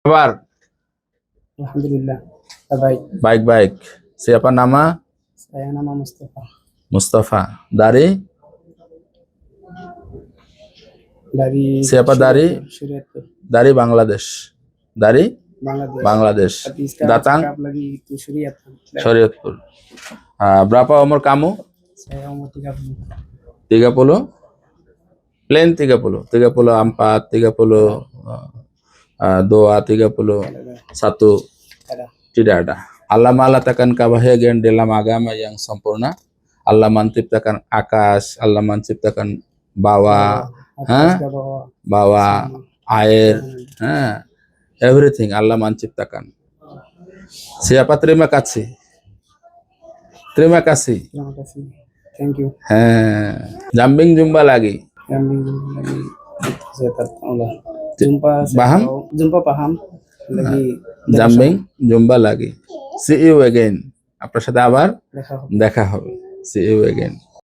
Kabar, Alhamdulillah. Baik. baik-baik. Siapa nama? Saya nama Mustafa Mustafa. Dari? dari Siapa dari? Syariatpur, Dari Bangladesh. Dari Bangladesh. Bangladesh. Tapi sekarang Datang cakap lagi itu Syariatpur. Syariatpur. Ah, berapa umur kamu? Saya umur 30. 30? Plain 30. 34, 30, ah, 2, 30, Ada. 1. Ada. Tidak ada. Allah mengatakan kebahagiaan dalam agama yang sempurna. Allah menciptakan akas, Allah menciptakan bawah, bawah. bawah, air, ha, everything Allah menciptakan. Siapa terima kasih? Terima kasih. Terima kasih. Thank you. Ha, jambing jumpa lagi. Kami lagi saya Allah. Jumpa saya Paham? tahu. Jumpa paham. Lagi জাম্বিং জুম্বা লাগে see you again আপনার সাথে আবার দেখা হবে। দেখা হবে সি ইউ এগেইন